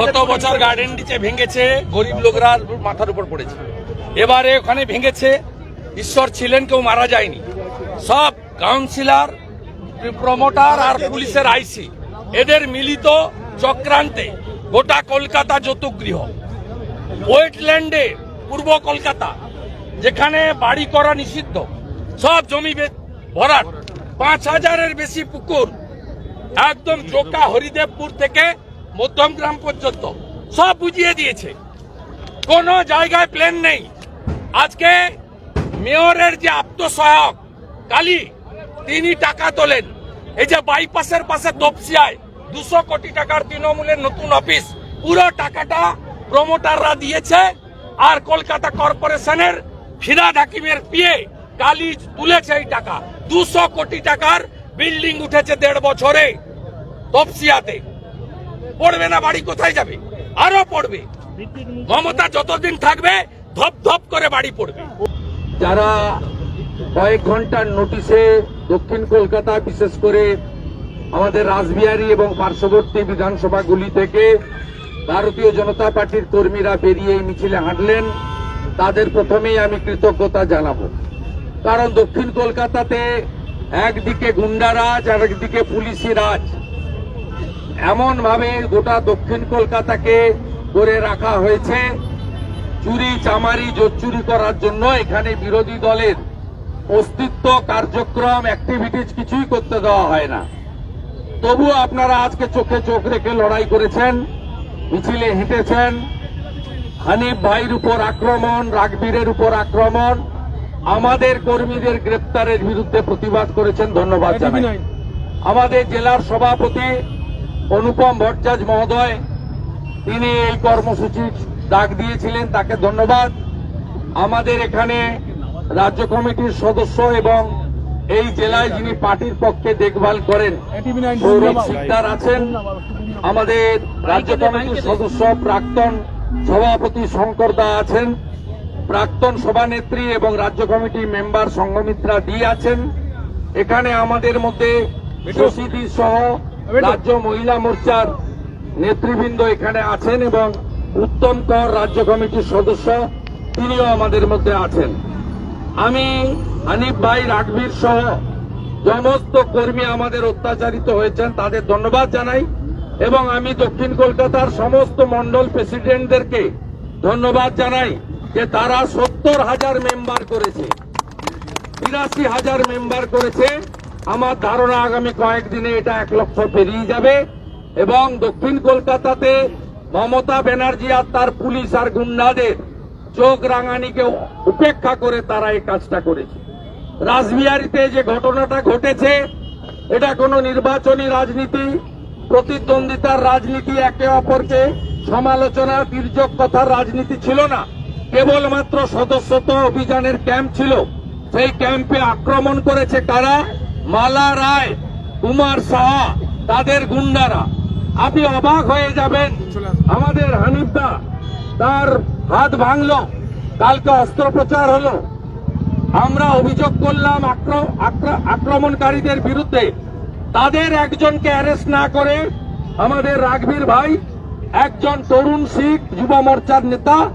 গত বছর গার্ডেন নিচে ভেঙেছে, গরিব লোকরা মাথার উপর পড়েছে। এবারে ওখানে ভেঙেছে, ঈশ্বর ছিলেন, কেউ মারা যায়নি। সব কাউন্সিলর প্রমোটার আর পুলিশের আইসি এদের মিলিত চক্রান্তে গোটা কলকাতা যৌতুগৃহ ওয়েটল্যান্ডে পূর্ব কলকাতা, যেখানে বাড়ি করা নিষিদ্ধ। সব জমি ভরাট। পাঁচ হাজারের বেশি পুকুর, একদম চোকা হরিদেবপুর থেকে মধ্যমগ্রাম পর্যন্ত সব বুঝিয়ে দিয়েছে। কোন জায়গায় প্লেন নেই। আজকে মেয়রের যে আত্মসহায়ক, কালী, তিনি টাকা তোলেন। এই যে বাইপাসের পাশে তপসিয়ায় দুশো কোটি টাকার তৃণমূলের নতুন অফিস, পুরো টাকাটা প্রমোটাররা দিয়েছে আর কলকাতা কর্পোরেশনের ফিরাদ হাকিমের পিয়ে কালি তুলেছে এই টাকা। দুশো কোটি টাকার বিল্ডিং উঠেছে দেড় বছরে তপসিয়াতে। পড়বে না, বাড়ি কোথায় যাবে? আরও পড়বে। মমতা যতদিন থাকবে, ধপ ধপ করে বাড়ি পড়বে। যারা কয়েক ঘণ্টার নোটিশে দক্ষিণ কলকাতা বিশেষ করে আমাদের রাসবিহারী এবং পার্শ্ববর্তী বিধানসভাগুলি থেকে ভারতীয় জনতা পার্টির কর্মীরা বেরিয়ে এই মিছিলে হাঁটলেন। তাদের প্রথমেই আমি কৃতজ্ঞতা জানাব। কারণ দক্ষিণ কলকাতাতে একদিকে গুন্ডারাজ আর একদিকে পুলিশি রাজ। এমন ভাবে গোটা দক্ষিণ কলকাতাকে করে রাখা হয়েছে। চুরি চামারি জোচ্চুরি করার জন্য এখানে বিরোধী দলের অস্তিত্ব কার্যক্রম অ্যাক্টিভিটিজ কিছুই করতে দেওয়া হয় না। তবুও আপনারা আজকে চোখে চোখ রেখে লড়াই করেছেন মিছিলে হেঁটেছেন। হানিফ ভাইয়ের উপর আক্রমণ রাগবীরের উপর আক্রমণ আমাদের কর্মীদের গ্রেপ্তারের বিরুদ্ধে প্রতিবাদ করেছেন ধন্যবাদ জানাই। আমাদের জেলার সভাপতি অনুপম ভট্টাচার্য মহোদয় তিনি এই কর্মসূচির ডাক দিয়েছিলেন তাকে ধন্যবাদ। আমাদের এখানে রাজ্য কমিটির সদস্য এবং এই জেলায় যিনি পার্টির পক্ষে দেখভাল করেন সৌরভ সিকদার আছেন। আমাদের রাজ্য কমিটির সদস্য প্রাক্তন সভাপতি শঙ্কর দা আছেন। প্রাক্তন সভানেত্রী এবং রাজ্য কমিটি মেম্বার সংঘমিত্রা ডি আছেন। এখানে আমাদের মধ্যে শশীদি সহ রাজ্য মহিলা মোর্চার নেতৃবৃন্দ এখানে আছেন এবং উত্তম কর রাজ্য কমিটির সদস্য তিনিও আমাদের মধ্যে আছেন। আমি হানিফ ভাই রাঘবীর সহ সমস্ত কর্মী আমাদের অত্যাচারিত হয়েছেন, তাদের ধন্যবাদ জানাই এবং আমি দক্ষিণ কলকাতার সমস্ত মন্ডল প্রেসিডেন্টদেরকে ধন্যবাদ জানাই যে তারা সত্তর হাজার মেম্বার করেছে, বিরাশি হাজার মেম্বার করেছে। আমার ধারণা আগামী কয়েকদিনে এটা এক লক্ষ পেরিয়ে যাবে এবং দক্ষিণ কলকাতাতে মমতা ব্যানার্জি আর তার পুলিশ আর গুন্ডাদের চোখ রাঙানিকে উপেক্ষা করে তারা এই কাজটা করেছে। রাসবিহারীতে যে ঘটনাটা ঘটেছে, এটা কোনো নির্বাচনী রাজনীতি, প্রতিদ্বন্দ্বিতার রাজনীতি, একে অপরকে সমালোচনা তির্যক কথার রাজনীতি ছিল না। কেবলমাত্র সদস্যত অভিযানের ক্যাম্প ছিল। সেই ক্যাম্পে আক্রমণ করেছে কারা? মালা রায় কুমার সাহা তাদের গুন্ডারা। আপনি অবাক হয়ে যাবেন আমাদের হানিফদা তার হাত ভাঙলো কালকে অস্ত্রোপচার হলো। আমরা অভিযোগ করলাম আক্র- আক্র- আক্রমণকারীদের বিরুদ্ধে। তাদের একজনকে অ্যারেস্ট না করে আমাদের রাঘবীর ভাই একজন তরুণ শিখ যুব মোর্চার নেতা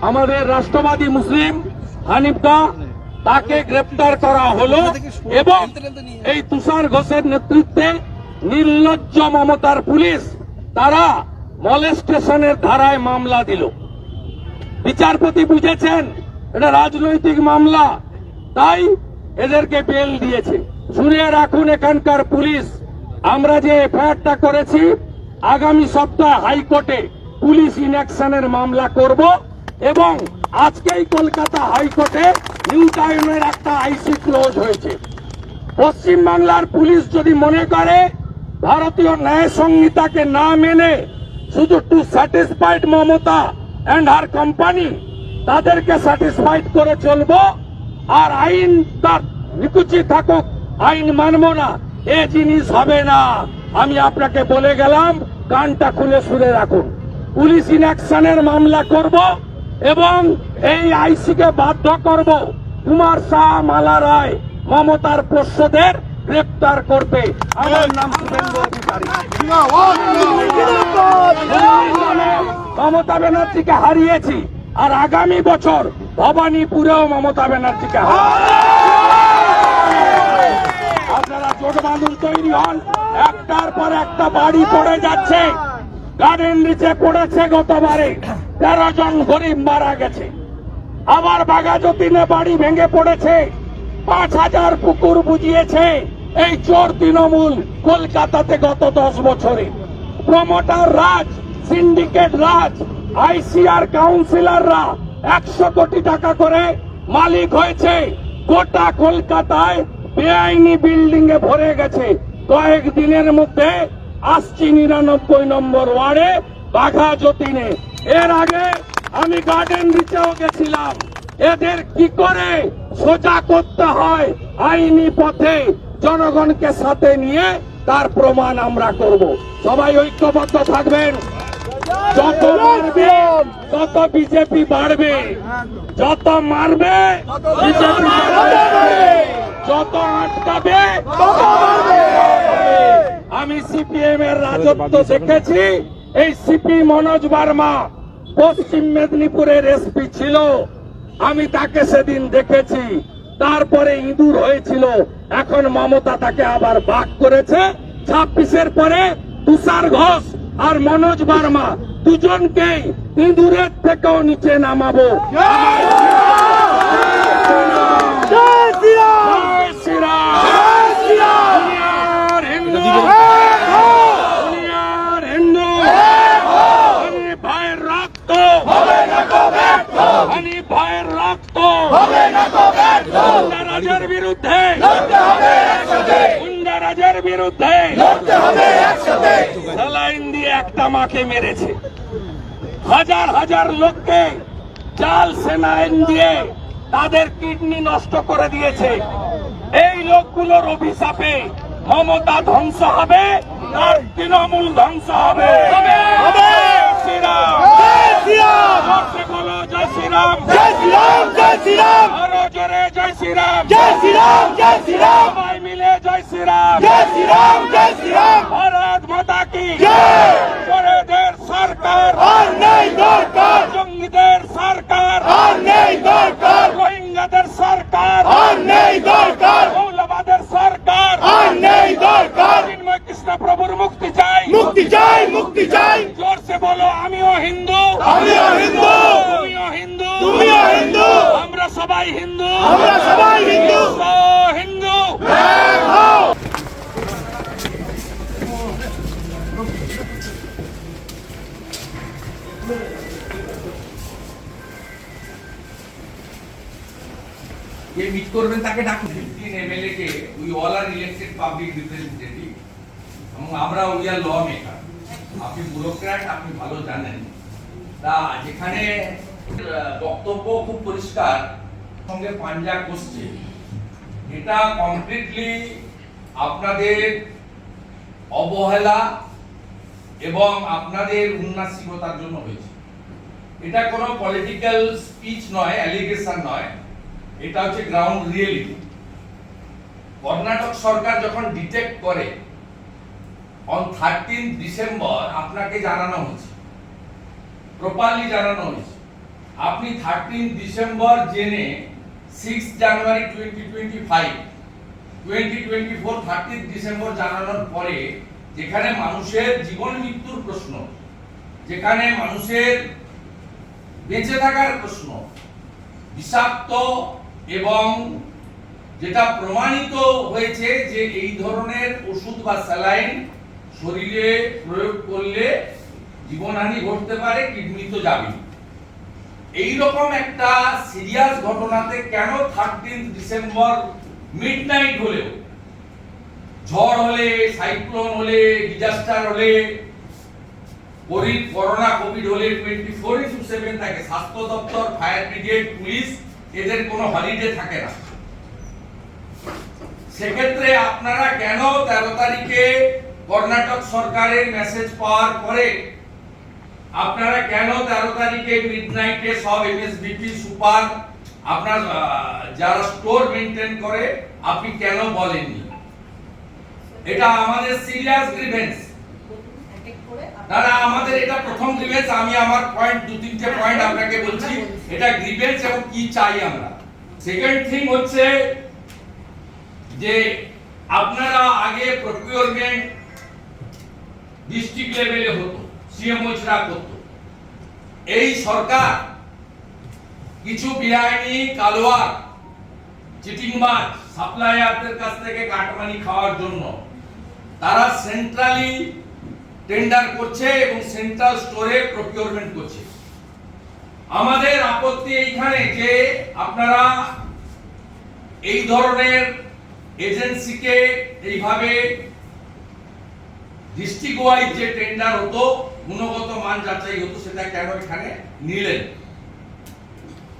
আমাদের রাষ্ট্রবাদী মুসলিম হানিফদা তাকে গ্রেপ্তার করা হলো এবং এই তুষার ঘোষের নেতৃত্বে নির্লজ্জ মমতার পুলিশ তারা মলেস্টেশনের ধারায় মামলা দিল। বিচারপতি বুঝেছেন, এটা রাজনৈতিক মামলা, তাই এদেরকে বেল দিয়েছে। শুনিয়ে রাখুন এখানকার পুলিশ। আমরা যে এফআইআরটা করেছি, আগামী সপ্তাহ হাইকোর্টে পুলিশ ইনঅ্যাকশনের মামলা করব এবং আজকেই কলকাতা হাইকোর্টে নিউ টাউনের একটা আইসি ক্লোজ হয়েছে। পশ্চিম বাংলার পুলিশ যদি মনে করে, ভারতীয় ন্যায় সংহিতাকে না মেনে শুধু to satisfied Mamata and her company তাদেরকে স্যাটিসফাইড করে চলবো, আর আইন তার নিকুচি থাকুক, আইন মানবো না, এ জিনিস হবে না। আমি আপনাকে বলে গেলাম, কানটা খুলে শুনে রাখুন। পুলিশ ইনঅ্যাকশনের মামলা করব। এবং এই আইসিকে বাধ্য করব কুমার শাহ মালা রায় মমতার পোষ্যদের গ্রেপ্তার করবে আমার নাম মমতা ব্যানার্জিকে হারিয়েছি আর আগামী বছর ভবানীপুরেও মমতা ব্যানার্জিকে আপনারা জোট বাঁধুন তৈরি হন, একটার পর একটা বাড়ি পড়ে যাচ্ছে। গার্ডেন নিচে পড়েছে গতবারে। তেরো জন গরিব মারা গেছে। আবার বাগাজতিনে বাড়ি ভেঙে পড়েছে। পাঁচ হাজার পুকুর বুঝিয়েছে। এই চোর তৃণমূল কলকাতাতে গত দশ বছরে। Promoter raj, syndicate raj, ICR কাউন্সিলররা একশো কোটি টাকা করে মালিক হয়েছে। গোটা কলকাতায় বেআইনি বিল্ডিং এ ভরে গেছে। কয়েক দিনের মধ্যে আসছি নিরানব্বই নম্বর ওয়ার্ডে বাঘা যতীনে এর আগে আমি গার্ডেন রিচেও গেছিলাম। এদের কি করে সোজা করতে হয় আইনি পথে জনগণকে সাথে নিয়ে তার প্রমাণ আমরা করব। সবাই ঐক্যবদ্ধ থাকবেন। যত মারবে তত বিজেপি বাড়বে। যত মারবে বিজেপি যত আটকাবে তত। আমি সিপিএম এর রাজত্ব দেখেছি। এই সিপি মনোজ বার্মা পশ্চিম মেদিনীপুরের এসপি ছিল। আমি তাকে সেদিন দেখেছি। তারপরে ইঁদুর হয়েছিল। এখন মমতা তাকে আবার বাক করেছে। ছাব্বিশের পরে তুষার ঘোষ আর মনোজ বার্মা দুজনকেই ইঁদুরের থেকেও নিচে নামাবো জয় শ্রীরাম দুনিয়ার হিন্দু দুনিয়ার হিন্দু আমি ভাইয়ের রক্ত আমি ভাইয়ের রক্ত রাজের বিরুদ্ধে। রাজের বিরুদ্ধে। স্যালাইন দিয়ে একটা মাকে মেরেছে। হাজার হাজার লোককে জাল সেনাইন দিয়ে তাদের কিডনি নষ্ট করে দিয়েছে। এই লোকগুলোর অভিশাপে মমতা ধ্বংস হবে আর তৃণমূল ধ্বংস হবে। শ্রীরাম। জোরসে বলো জয় শ্রীরাম। আরও জোরে জয় শ্রীরাম। সবাই মিলে জয় শ্রীরাম। ভারত মাতা কি চোরেদের সরকার। জঙ্গিদের সরকার। রোহিঙ্গাদের সরকার। মৌলবাদের সরকার। চিন্ময় কৃষ্ণ প্রভুর মুক্তি চাই। মুক্তি চাই মুক্তি চাই। জোরসে বলো আমিও হিন্দু। আমিও হিন্দু। তুমিও হিন্দু। সবাই হিন্দু। আমরা সবাই হিন্দু। হিন্দু। যে মিট করবেন তাকে ডাকুন। Fifteen MLA K we all are elected public representative এবং আমরা উই আর ল মেকার আপনি ব্যুরোক্র্যাট আপনি ভালো জানেন। তা যেখানে বক্তব্য খুব পরিষ্কার। সঙ্গে পাঞ্জা করছে। এটা কমপ্লিটলি আপনাদের অবহেলা এবং আপনাদের উন্নাসিকতার জন্য হয়েছে। এটা কোনো পলিটিক্যাল স্পিচ নয় অ্যালিগেশন নয়। এটা হচ্ছে গ্রাউন্ড রিয়েলিটি কর্ণাটক সরকার যখন ডিটেক্ট করে অন থার্টিন ডিসেম্বর আপনাকে জানানো হয়েছে। প্রপারলি জানানো হয়েছে। আপনি থার্টিন ডিসেম্বর জেনে six January twenty twenty five twenty twenty four thirteen December জানানোর পরে যেখানে মানুষের জীবন মৃত্যুর প্রশ্ন, যেখানে মানুষের বেঁচে থাকার প্রশ্ন, বিষাক্ত এবং যেটা প্রমাণিত হয়েছে যে এই ধরনের ওষুধ বা স্যালাইন শরীরে প্রয়োগ করলে জীবনহানি ঘটতে পারে, কিডনি তো যাবে এই রকম একটা সিরিয়াস ঘটনাতে কেন থার্টিন ডিসেম্বর মিডনাইট হলেও ঝড় হলে সাইক্লোন হলে ডিজাস্টার হলে কোভিড করোনা কোভিড হলে টোয়েন্টি ফোর ইন্টু সেভেন থাকে। স্বাস্থ্য দপ্তর ফায়ার ব্রিগেড পুলিশ, এদের কোনো হলিডে থাকে না। সেক্ষেত্রে আপনারা কেন তেরো তারিখে কর্ণাটক সরকারের মেসেজ পাওয়ার পরে আপনারা কেন তেরো তারিখে মিড নাইটে সব এমএসবিপি সুপার আপনার যারা স্টোর মেনটেন করে আপনি কেন বলেননি? এটা আমাদের সিরিয়াস গ্রিভেন্স না আমাদের এটা প্রথম গ্রিভেন্স আমি আমার পয়েন্ট দু তিনটে পয়েন্ট আপনাকে বলছি। এটা গ্রিভেন্স এবং কি চাই আমরা? সেকেন্ড থিং হচ্ছে যে আপনারা আগে প্রকিউরমেন্ট ডিস্ট্রিক্ট লেভেলে হতো। সিএমওচরা করতো। এই সরকার কিছু বেআইনি কালোয়ার চিটিংবাজ সাপ্লায়ারদের কাছ থেকে কাটমানি খাওয়ার জন্য তারা সেন্ট্রালি টেন্ডার করছে এবং সেন্ট্রাল স্টোরে প্রকিউরমেন্ট করছে। আমাদের আপত্তি এইখানে যে আপনারা এই ধরনের এজেন্সিকে এইভাবে ডিস্ট্রিক্ট ওয়াইজ যে টেন্ডার হতো গুণগত মান যাচাই হতো, সেটা কেন এখানে নিলেন।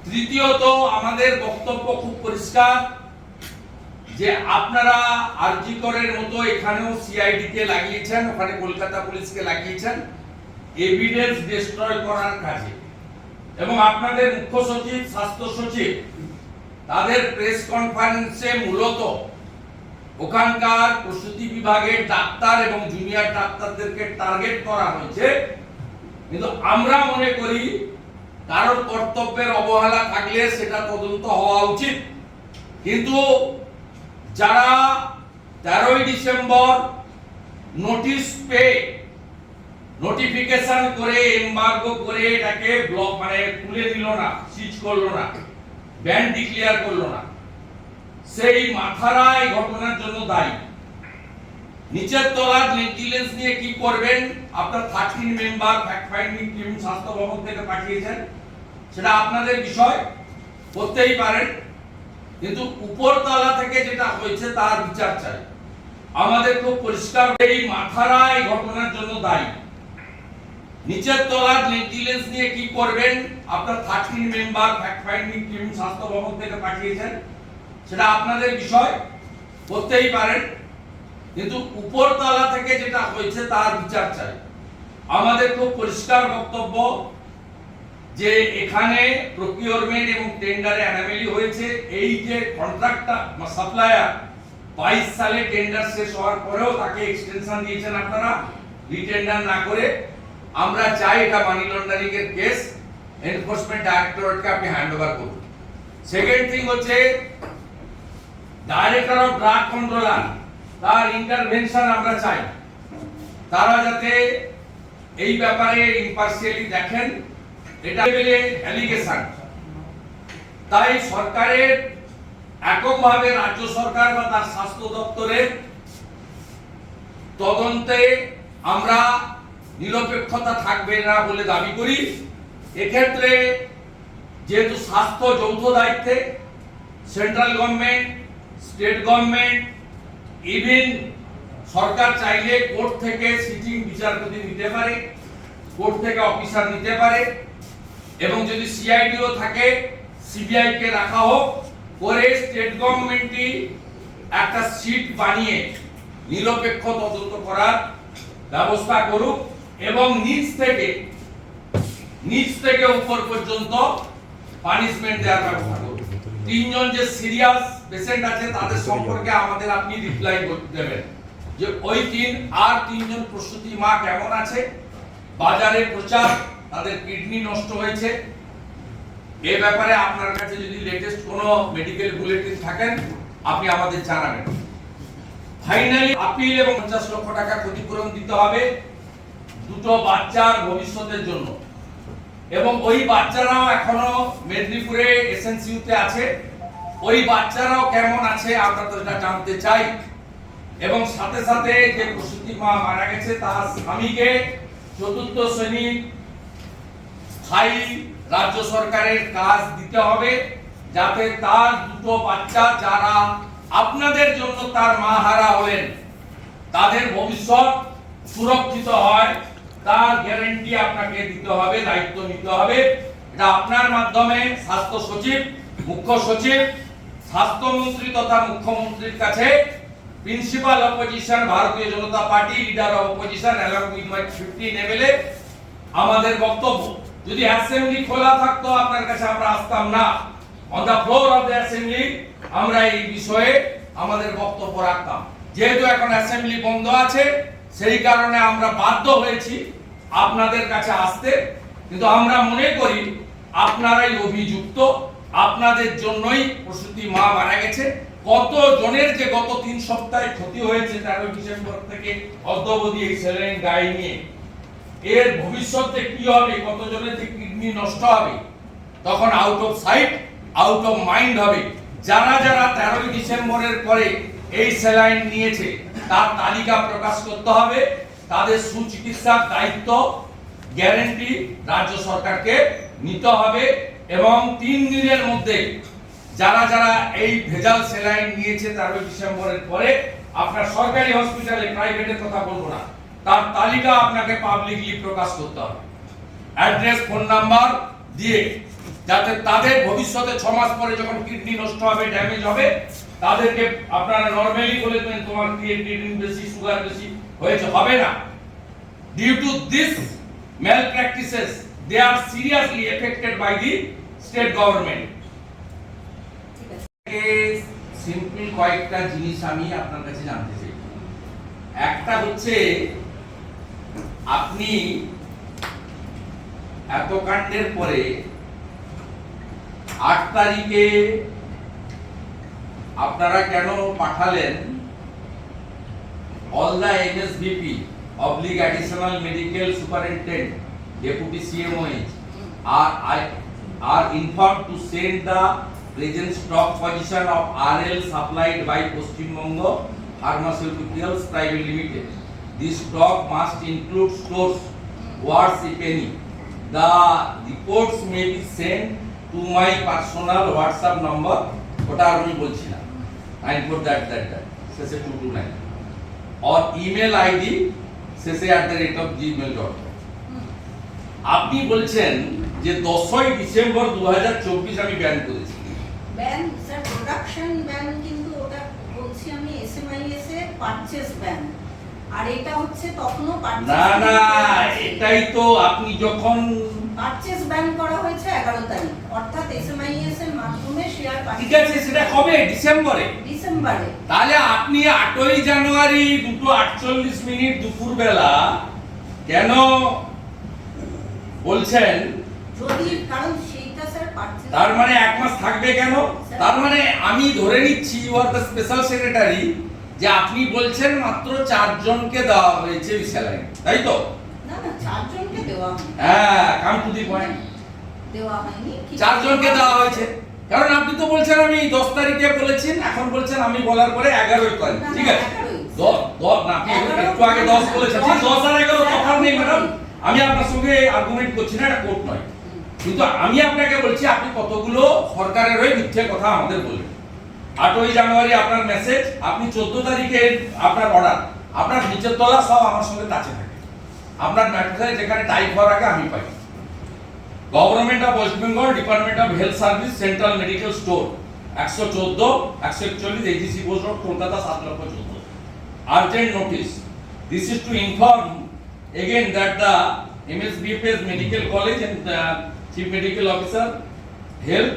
তৃতীয়ত, আমাদের বক্তব্য খুব পরিষ্কার, যে আপনারা আরজিকরের মতো এখানেও সিআইডি কে লাগিয়েছেন, ওখানে কলকাতা পুলিশকে লাগিয়েছেন এভিডেন্স ডিস্ট্রয় করার কাজে। এবং আপনাদের মুখ্য সচিব, স্বাস্থ্য সচিব, তাদের প্রেস কনফারেন্সে মূলত ওখানকার প্রসূতি বিভাগের ডাক্তার এবং জুনিয়র ডাক্তারদেরকে টার্গেট করা হয়েছে। কিন্তু আমরা মনে করি, কারোর কর্তব্যের অবহেলা থাকলে সেটা তদন্ত হওয়া উচিত। কিন্তু যারা তেরোই ডিসেম্বর নোটিশ পেয়ে নোটিফিকেশন করে এমবার্গো করে এটাকে ব্লক মানে খুলে দিল না সিজ করল না ব্যান ডিক্লেয়ার করল না। সেই ঘটনার জন্য দায়ী। নিচের তলার নিয়ে কি করবেন? আপনার thirteen member fact finding team Swasthya Bhawan থেকে পাঠিয়েছেন। সেটা আপনাদের বিষয় করতেই পারেন কিন্তু থেকে যেটা হয়েছে তার বিচার চাই। আমাদের খুব পরিষ্কার, এই ঘটনার জন্য দায়ী। নিচের তলার নেগলিজেন্স নিয়ে কি করবেন? আপনার thirteen member fact finding team Swasthya Bhawan থেকে পাঠিয়েছেন। সেটা আপনাদের বিষয় করতেই পারেন। কিন্তু উপরতলা থেকে যেটা হয়েছে, তার বিচার চাই। আমাদের খুব পরিষ্কার বক্তব্য যে এখানে প্রকিউরমেন্ট এবং টেন্ডারে অ্যানামেলি হয়েছে। এই যে কন্ট্রাক্টটা সাপ্লায়ার বাইশ সালে টেন্ডার শেষ হওয়ার পরেও তাকে এক্সটেনশন দিয়েছেন আপনারা। রিটেন্ডার না করে আমরা চাই এটা মানি লন্ডারিং এর কেস এনফোর্সমেন্ট ডাইরেক্টরেটকে আপনি হ্যান্ড ওভার করুন। সেকেন্ড থিং হচ্ছে ডাইরেক্টর অফ ড্রাগ কন্ট্রোলার, তার ইন্টারভেনশন আমরা চাই। তারা যাতে এই ব্যাপারে ইম্পার্সিয়ালি দেখেন, এটা অ্যালিগেশন তাই সরকারের এককভাবে রাজ্য সরকার বা তার স্বাস্থ্য দপ্তরের তদন্তে আমরা নিরপেক্ষতা থাকবে না বলে দাবি করি। এক্ষেত্রে যেহেতু স্বাস্থ্য যৌথ দায়িত্বে central government state government, even সরকার চাইলে কোর্ট থেকে সিটিং বিচারপতি নিতে পারে, কোর্ট থেকে অফিসার নিতে পারে, এবং যদি সিআইডিও থাকে সিবিআই কে রাখা হোক, করে স্টেট গভর্নমেন্টই একটা সিট বানিয়ে নিরপেক্ষ তদন্ত করার ব্যবস্থা করুক, এবং নিচ থেকে নিচ থেকে উপর পর্যন্ত পানিশমেন্ট দেওয়ার ব্যবস্থা করুন তিনজন যে সিরিয়াস পেশেন্ট আছে তাদের সম্পর্কে আমাদের আপনি রিপ্লাই দেবেন। যে ওই তিন আর তিনজন প্রসূতি মা কেমন আছে? বাজারে প্রচার তাদের কিডনি নষ্ট হয়েছে। এ ব্যাপারে আপনার কাছে যদি লেটেস্ট কোনো মেডিকেল বুলেটিন থাকেন আপনি আমাদের জানাবেন। ফাইনালি আপিল এবং পঞ্চাশ লক্ষ টাকা ক্ষতিপূরণ দিতে হবে দুটো বাচ্চার ভবিষ্যতের জন্য। এবং ওই বাচ্চারাও এখনও মেদিনীপুরে এসএনসিউতে আছে। ওই বাচ্চারাও কেমন আছে আমরা তো এটা জানতে চাই। এবং সাথে সাথে যে প্রসূতি মা মারা গেছে, তার স্বামীকে চতুর্থ শ্রেণি স্থায়ী রাজ্য সরকারের কাজ দিতে হবে যাতে তার দুটো বাচ্চা যারা আপনাদের জন্য তার মা হারা হলেন, তাদের ভবিষ্যৎ সুরক্ষিত হয়। তার গ্যারান্টি আপনাকে দিতে হবে, দায়িত্ব নিতে হবে। এটা আপনার মাধ্যমে স্বাস্থ্য সচিব, মুখ্য সচিব, স্বাস্থ্যমন্ত্রী তথা মুখ্যমন্ত্রীর কাছে principal opposition Bharatiya Janata party leader of opposition along with my fifteen MLA আমাদের বক্তব্য। যদি অ্যাসেম্বলি খোলা থাকতো, আপনার কাছে আমরা আসতাম না। On the floor of the assembly আমরা এই বিষয়ে আমাদের বক্তব্য রাখতাম। যেহেতু এখন অ্যাসেম্বলি বন্ধ আছে সেই কারণে আমরা বাধ্য হয়েছি আপনাদের কাছে আসতে। কিন্তু আমরা মনে করি আপনারাই অভিযুক্ত, আপনাদের জন্যই প্রসূতি মা মারা গেছে। কত জনের যে গত তিন সপ্তাহে ক্ষতি হয়েছে তেরোই ডিসেম্বর থেকে অদ্যবধি এই স্যালাইন গায়ে নিয়ে। এর ভবিষ্যতে কি হবে কত জনের যে কিডনি নষ্ট হবে, তখন out of sight out of mind হবে। যারা যারা তেরোই ডিসেম্বরের পরে এই স্যালাইন নিয়েছে তার তালিকা প্রকাশ করতে হবে। তাদের সুচিকিৎসার দায়িত্ব গ্যারেন্টি রাজ্য সরকারকে নিতে হবে এবং তিন দিনের মধ্যে যারা যারা এই ভেজাল স্যালাইন নিয়েছে তেরোই ডিসেম্বরের পরে, আপনার সরকারি হসপিটালে প্রাইভেটের কথা বলব না। তার তালিকা আপনাকে পাবলিকলি প্রকাশ করতে হবে। অ্যাড্রেস, ফোন নাম্বার দিয়ে যাতে তাদের ভবিষ্যতে ছ মাস পরে যখন কিডনি নষ্ট হবে, ড্যামেজ হবে তাদেরকে আপনারা নর্মালি বলে দেবেন তোমার কিডনি বেশি সুগার বেশি, হয়েছে, হবে না। Due to this malpractices, they are seriously affected by the state government. Simple কয়েকটা জিনিস আমি আপনার কাছে জানতে চাই। একটা হচ্ছে, আপনি এত কাণ্ডের পরে আট তারিখে আপনারা কেন পাঠালেন? All the NSBP oblique additional medical superintendent deputy CMO R I R inform to send the present stock position of R L supplied by Paschimbanga pharmaceuticals private limited the stock must include stores wards if any the reports may be send to my personal WhatsApp number ওটা আর আমি বলছিলাম। and put that that that say 229 or email id say say at the rate of gmail.com আপনি বলছেন যে 10 December 2024 আমি ban করেছি। Ban sir production ban কিন্তু ওটা বলছি আমি এসএমআইএস এ পারচেজ ব্যান আর এটা হচ্ছে তখনও পারচেজ না না এটাই তো আপনি যখন পারচেজ ব্যান করা হয়েছে এগারো তারিখ। অর্থাৎ এসএমআইএস এর মাধ্যমে শেয়ার ঠিক আছে সেটা কবে? ডিসেম্বরে। ডিসেম্বরে। তাহলে আপনি আটই জানুয়ারি দুটো আটচল্লিশ মিনিট দুপুর বেলা কেন বলছেন? যদি কারণ সেইটা স্যার পারচেজ তার মানে এক মাস থাকবে কেন? তার মানে আমি ধরে নিচ্ছি you are the special secretary যে আপনি বলছেন মাত্র চারজনকে দেওয়া হয়েছে স্যালারি তাই তো? না না চারজনকে দেওয়া হ্যাঁ। কাম টু দি পয়েন্ট দেওয়া হয়নি চারজনকে দেওয়া হয়েছে। কারণ আপনি তো বলছেন আমি দশ তারিখে বলেছেন এখন বলছেন আমি বলার পরে এগারোই তারিখ না, না, ঠিক আছে? একটু আগে দশ বলেছেন। দশ আর এগারো তফাৎ নেই ম্যাডাম আমি আপনার সঙ্গে আর্গুমেন্ট করছি না এটা কোর্ট নয়। কিন্তু আমি আপনাকে বলছি আপনি কতগুলো সরকারের হয়ে মিথ্যে কথা আমাদের বললেন। আটই জানুয়ারি আপনার মেসেজ আপনি চোদ্দ তারিখে আপনার অর্ডার আপনার নিচের তলা সব আমার সঙ্গে কাছে থাকে। আপনার ম্যাট্রেসে যেখানে টাইপ হওয়ার আগে আমি পাই। Government of West Bengal department of health service central medical store একশো চোদ্দ একশো একচল্লিশ এইচডিসি বোস রোড কলকাতা সাত লক্ষ চোদ্দ urgent notice this is to inform again that the MSBFS Medical College and the Chief Medical Officer Health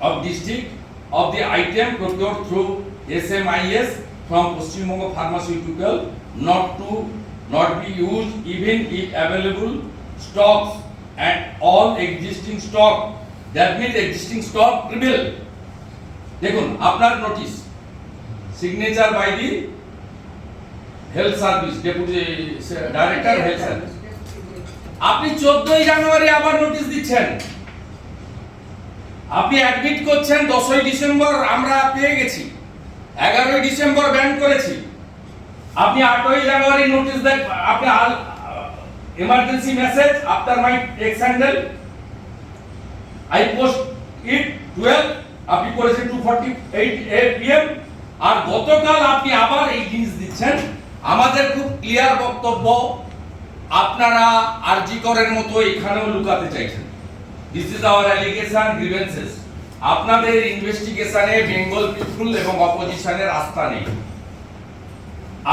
of District of the item procured through SMIS from Paschim Bongo Pharmaceutical not to not be used even if available stocks and all existing stock. That means existing stock prevail দেখুন, আপনার notice signature by the health service deputy director health service আপনি চোদ্দই জানুয়ারি আবার notice দিচ্ছেন। আপনি admit করছেন দশই December, আমরা পেয়ে গেছি। এগারোই ডিসেম্বর ব্যান করেছি। আপনি আটই জানুয়ারি নোটিশ দেন, আপনি emergency message after my text handle I post it twelve আপনি করেছেন টু ফর্টি এইট পিএম আর গতকাল আপনি আবার এই জিনিস দিচ্ছেন। আমাদের খুব ক্লিয়ার বক্তব্য, আপনারা আরজি করের মতো এখানেও লুকাতে চাইছেন। This is our allegation grievances আপনাদের ইনভেস্টিগেশনে বেঙ্গল পিপুল এবং অপোজিশনের আস্থা নেই।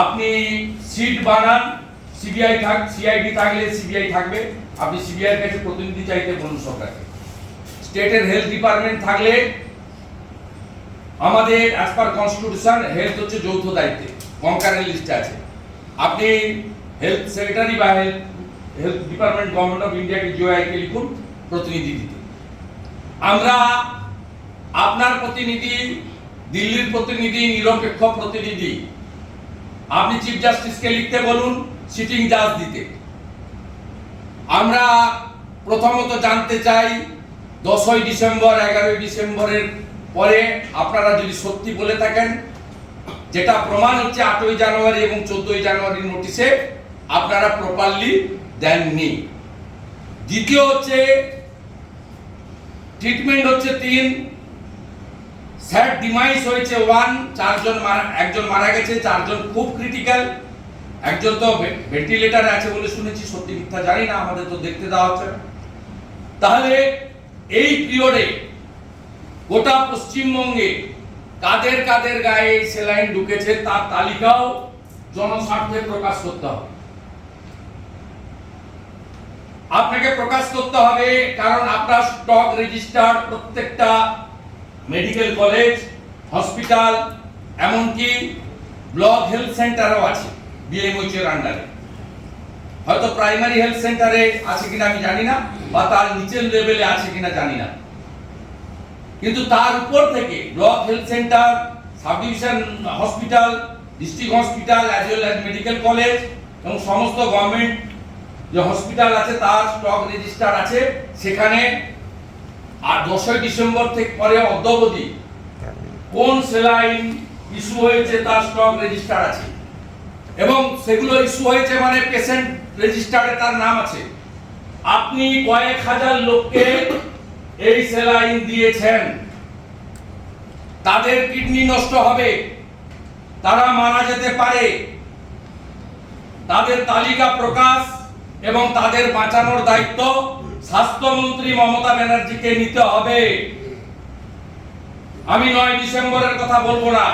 আপনি সিট বানান সিবিআই থাক সিআইডি থাকলে সিবিআই থাকবে। আপনি সিবিআই এর কাছে প্রতিনিধি চাইতে বলুন সরকারকে। স্টেটের হেলথ ডিপার্টমেন্ট থাকলে আমাদের অ্যাজ পার কনস্টিটিউশন হেলথ হচ্ছে যৌথ দায়িত্বে। কঙ্কারের লিস্টে আছে। আপনি হেলথ সেক্রেটারি বা health health department government of ইন্ডিয়াকে জিওআইকে লিখুন, প্রতিনিধি দিতে। আমরা আপনার প্রতিনিধি, দিল্লির প্রতিনিধি, নিরপেক্ষ প্রতিনিধি, আপনি চিফ জাস্টিসকে লিখতে বলুন সিটিং জাজ দিতে। আমরা প্রথমত জানতে চাই, দশই ডিসেম্বর, এগারোই ডিসেম্বরের পরে আপনারা যদি সত্যি বলে থাকেন, যেটা প্রমাণ হচ্ছে আটই জানুয়ারি এবং চোদ্দই জানুয়ারির নোটিশে আপনারা প্রপারলি দেননি। দ্বিতীয় হচ্ছে ট্রিটমেন্ট হচ্ছে তিন স্যার ডিমাইস হয়েছে ওয়ান চারজন মারা, একজন মারা গেছে, চারজন খুব ক্রিটিক্যাল একজন তো ভেন্টিলেটারে আছে বলে শুনেছি, সত্যি মিথ্যা জানি না, আমাদের তো দেখতে দেওয়া হচ্ছে। তাহলে এই পিরিয়ডে গোটা পশ্চিমবঙ্গে কাদের কাদের গায়ে সেলাইন ঢুকেছে, তার তালিকাও জনস্বার্থে প্রকাশ করতে হবে আপনাকে প্রকাশ করতে হবে কারণ আপনার স্টক রেজিস্টার প্রত্যেকটা মেডিকেল কলেজ হসপিটাল এমনকি ব্লক হেলথ সেন্টারও আছে বিএমওইচের আন্ডারে হয়তো প্রাইমারি হেলথ সেন্টারে আছে কিনা আমি জানি না, বা তার নিচের লেভেলে আছে কিনা জানি না। কিন্তু তার উপর থেকে block health centre sub hospital district hospital as well as medical college এবং সমস্ত গভর্নমেন্ট যে হসপিটাল আছে, তার স্টক রেজিস্টার আছে। সেখানে আর দশই ডিসেম্বর থেকে পরে অদ্যবধি কোন সেলাইন ইস্যু হয়েছে, তার স্টক রেজিস্টার আছে। এবং সেগুলো ইস্যু হয়েছে মানে পেশেন্ট রেজিস্টারে তার নাম আছে। আপনি কয়েক হাজার লোককে এই সেলাইন দিয়েছেন। তাদের কিডনি নষ্ট হবে। তারা মারা যেতে পারে। তাদের তালিকা প্রকাশ এবং তাদের বাঁচানোর দায়িত্ব স্বাস্থ্যমন্ত্রী মমতা ব্যানার্জিকে নিতে হবে। আমি নয় ডিসেম্বরের কথা বলব না।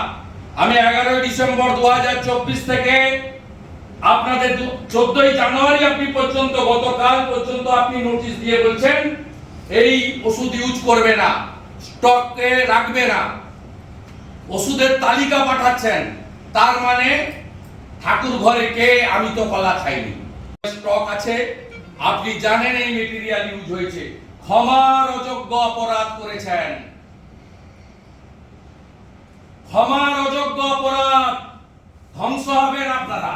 আমি এগারোই ডিসেম্বর দু হাজার চব্বিশ থেকে আপনাদের চোদ্দই জানুয়ারি আপনি পর্যন্ত, গতকাল পর্যন্ত আপনি নোটিশ দিয়ে বলছেন, এই ওষুধ ইউজ করবে না স্টকে রাখবে না। ওষুধের তালিকা পাঠাচ্ছেন, তার মানে ঠাকুর ঘরে কে আমি তো কলা খাইনি। স্টক আছে, আপনি জানেন এই মেটেরিয়াল ইউজ হয়েছে। ক্ষমার অযোগ্য অপরাধ করেছেন। ক্ষমার অযোগ্য অপরাধ ধ্বংস হবেন আপনারা।